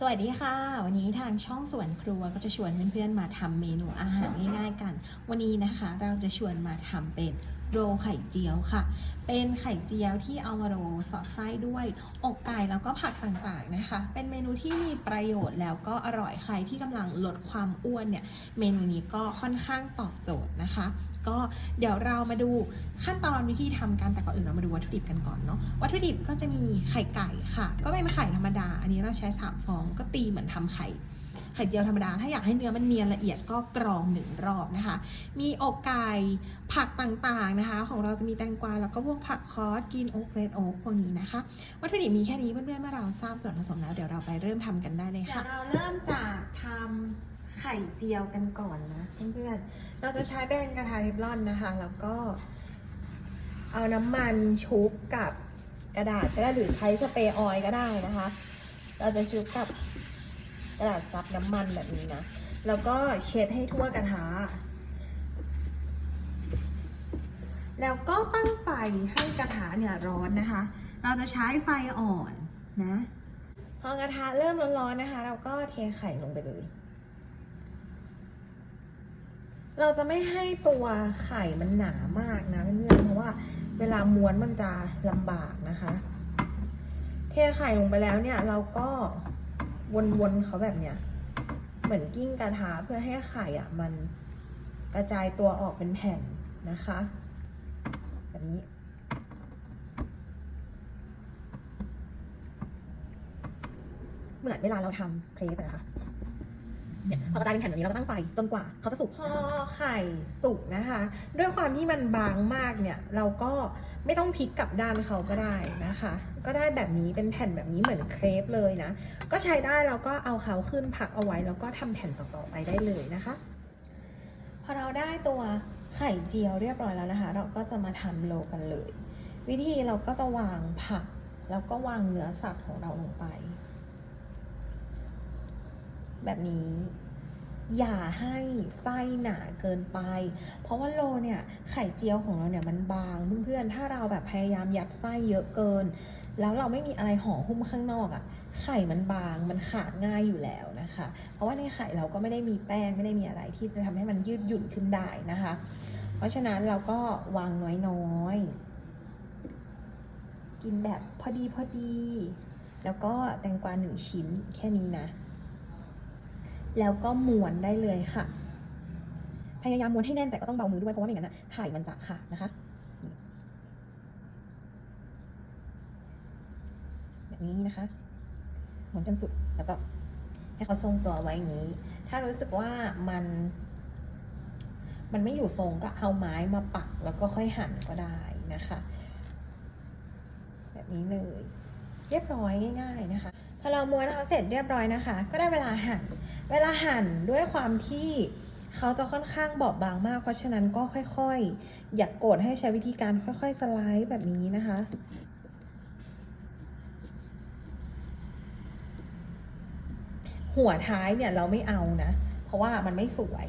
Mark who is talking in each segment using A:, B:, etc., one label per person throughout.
A: สวัสดีค่ะ วันนี้ทางช่องสวนครัวก็จะชวนเพื่อนๆมาทำเมนูอาหารง่ายๆกัน วันนี้นะคะเราจะชวนมาทำเป็นโรลไข่เจียวค่ะ เป็นไข่เจียวที่เอามาโรลสอดไส้ด้วย อกไก่แล้วก็ผักต่างๆนะคะ เป็นเมนูที่มีประโยชน์แล้วก็อร่อยใครที่กำลังลดความอ้วนเนี่ย เมนูนี้ก็ค่อนข้างตอบโจทย์นะคะ ก็เดี๋ยวเรามาดูขั้นตอนวิธีทำกันแต่ก่อนอื่นเรามาดูวัตถุดิบกันก่อนเนาะวัตถุดิบก็จะมีไข่ไก่ค่ะ ก็เป็นไข่ธรรมดา อันนี้เราใช้สามฟองก็ตีเหมือนทำไข่ไข่เจียวธรรมดา ถ้าอยากให้เนื้อมันเนียนละเอียดก็กรองหนึ่งรอบนะคะ มีอกไก่ผักต่างๆนะคะ ของเราจะมีแตงกวาแล้วก็พวกผักคอสกินโอ๊กเรดโอ๊กพวกนี้นะคะ วัตถุดิบมีแค่นี้เพื่อนๆเมื่อเราทราบส่วนผสมแล้วเดี๋ยวเราไปเริ่มทำกันได้เลยค่ะเดี๋ยวเราเริ่มจากทำ ไข่เจียวกันก่อนนะเพื่อนๆเราจะใช้เป็นกระทะเทฟลอนนะคะ แล้วก็ เอาน้ำมันชุบกับกระดาษก็ได้หรือใช้สเปรย์ออยล์ก็ได้นะคะ เราจะชุบกับกระดาษซับน้ำมันแบบนี้นะ แล้วก็เช็ดให้ทั่วกระทะ แล้วก็ตั้งไฟให้กระทะเนี่ยร้อนนะคะ เราจะใช้ไฟอ่อนนะ พอกระทะเริ่มร้อนๆนะคะ เราก็เทไข่ลงไปเลย เราจะไม่ให้ตัวไข่มันหนามากนะเพื่อนๆเพราะว่าเวลาม้วนมันจะลำบากนะคะ เทไข่ลงไปแล้วเนี่ย เราก็วนๆเขาแบบเนี้ยเหมือนกิ้งกระทะเพื่อให้ไข่อะมันกระจายตัวออกเป็นแผ่นนะคะแบบนี้เหมือนเวลาเราทำเครปนะคะ เนี่ยพอกระจายเป็นแผ่นแบบนี้เราก็ตั้งไฟจนกว่าเขาจะสุกพอไข่สุกนะคะ ด้วยความที่มันบางมากเนี่ยเราก็ไม่ต้องพลิกกลับด้านเขาก็ได้นะคะ ก็ได้แบบนี้เป็นแผ่นแบบนี้เหมือนเครปเลยนะ ก็ใช้ได้แล้วก็เอาเขาขึ้นพักเอาไว้แล้วก็ทำแผ่นต่อๆไปได้เลยนะคะ พอเราได้ตัวไข่เจียวเรียบร้อยแล้วนะคะ เราก็จะมาทำโลกันเลย วิธีเราก็จะวางผักแล้วก็วางเนื้อสัตว์ของเราลงไป แบบนี้ อย่าให้ไส้หนาเกินไป เพราะว่าโลเนี่ยไข่เจียวของเราเนี่ยมันบางเพื่อนๆถ้าเราแบบพยายามยัดไส้เยอะเกิน แล้วเราไม่มีอะไรห่อหุ้มข้างนอกอะ่ะไข่มันบางมันขาดง่ายอยู่แล้วนะคะ เพราะว่าในไข่เราก็ไม่ได้มีแป้งไม่ได้มีอะไรที่จะทำให้มันยืดหยุ่นขึ้นได้นะคะ เพราะฉะนั้นเราก็วางน้อยๆกินแบบพอดีพอดี แล้วก็แตงกวาหนึ่งชิ้นแค่นี้นะ แล้วก็ม้วนได้เลยค่ะ พยายามม้วนให้แน่นแต่ก็ต้องเบามือด้วยเพราะว่าไม่งั้นนะไข่มันจะขาดนะคะแบบนี้นะคะม้วนจนสุดแล้วก็ให้เขาทรงตัวไว้อย่างนี้ ถ้ารู้สึกว่ามัน มันไม่อยู่ทรงก็เอาไม้มาปักแล้วก็ค่อยหั่นก็ได้นะคะ แบบนี้เลย เรียบร้อยง่าย ๆนะคะ พอเราม้วนเขาเสร็จเรียบร้อยนะคะ ก็ได้เวลาหั่น เวลาหั่นด้วยความที่เขาจะค่อนข้างบอบบางมาก เพราะฉะนั้นก็ค่อยๆ อย่ากกดให้ใช้วิธีการค่อยๆ สไลด์แบบนี้นะคะ หัวท้ายเนี่ยเราไม่เอานะ เพราะว่ามันไม่สวย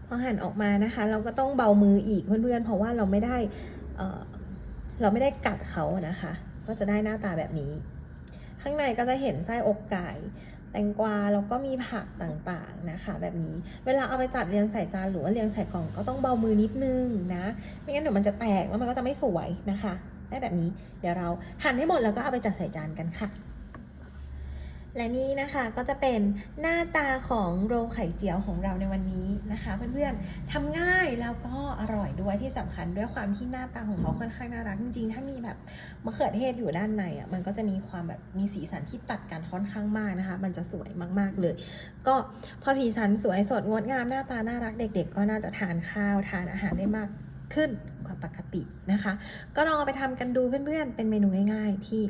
A: พ อหั่นออกมานะคะ เราก็ต้องเบามืออีกเพื่อนๆเพราะว่าเราไม่ได้เเราไม่ได้กัดเขานะคะ ก็จะได้หน้าตาแบบนี้ ข้างในก็จะเห็นไส้อกไก่แตงกวาแล้วก็มีผักต่างๆนะคะ แบบนี้เวลาเอาไปจัดเรียงใส่จานหรือว่าเรียงใส่กล่องก็ต้องเบามือนิดนึงนะไม่งั้นเดี๋ยวมันจะแตกแล้วมันก็จะไม่สวยนะคะได้แบบนี้เดี๋ยวเราหั่นให้หมดแล้วก็เอาไปจัดใส่จานกันค่ะ และนี่นะคะก็จะเป็นหน้าตาของโรลไข่เจียวของเราในวันนี้นะคะเพื่อนๆทำง่ายแล้วก็อร่อยด้วยที่สำคัญด้วยความที่หน้าตาของเขาค่อนข้างน่ารักจริงๆ ถ้ามีแบบมะเขือเทศอยู่ด้านในอะมันก็จะมีความแบบมีสีสันที่ตัดกันค่อนข้างมากนะคะ มันจะสวยมากๆเลย ก็พอสีสันสวยสดงดงามหน้าตาน่ารักเด็ก ๆ ก็น่าจะทานข้าวทานอาหารได้มากขึ้นกว่าปกตินะคะ ก็ลองเอาไปทำกันดูเพื่อนๆ เป็นเมนูง่ายๆที่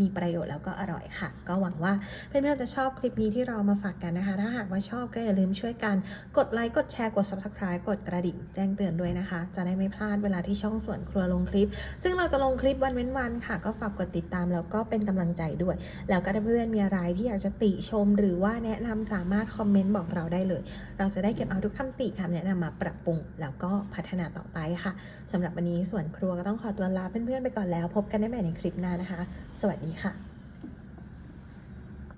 A: มีประโยชน์แล้วก็อร่อยค่ะ ก็หวังว่าเพื่อนๆจะชอบคลิปนี้ที่เรามาฝากกันนะคะ ถ้าหากว่าชอบก็อย่าลืมช่วยกัน กดไลค์ กดแชร์ กด subscribe กดกระดิ่งแจ้งเตือนด้วยนะคะ จะได้ไม่พลาดเวลาที่ช่องสวนครัวลงคลิป ซึ่งเราจะลงคลิปวันเว้นวันค่ะ ก็ฝากกดติดตามแล้วก็เป็นกำลังใจด้วย แล้วก็ถ้าเพื่อนๆมีอะไรที่อยากจะติชม หรือว่าแนะนำสามารถคอมเมนต์บอกเราได้เลย เราจะได้เก็บเอาทุกคำติคำแนะนำมาปรับปรุง แล้วก็พัฒนาต่อไปค่ะสำหรับวันนี้ส่วนครัวก็ต้องขอตัวลาเพื่อนๆไปก่อนแล้ว พบกันได้ใหม่ในคลิปหน้านะคะ สวัสดีค่ะ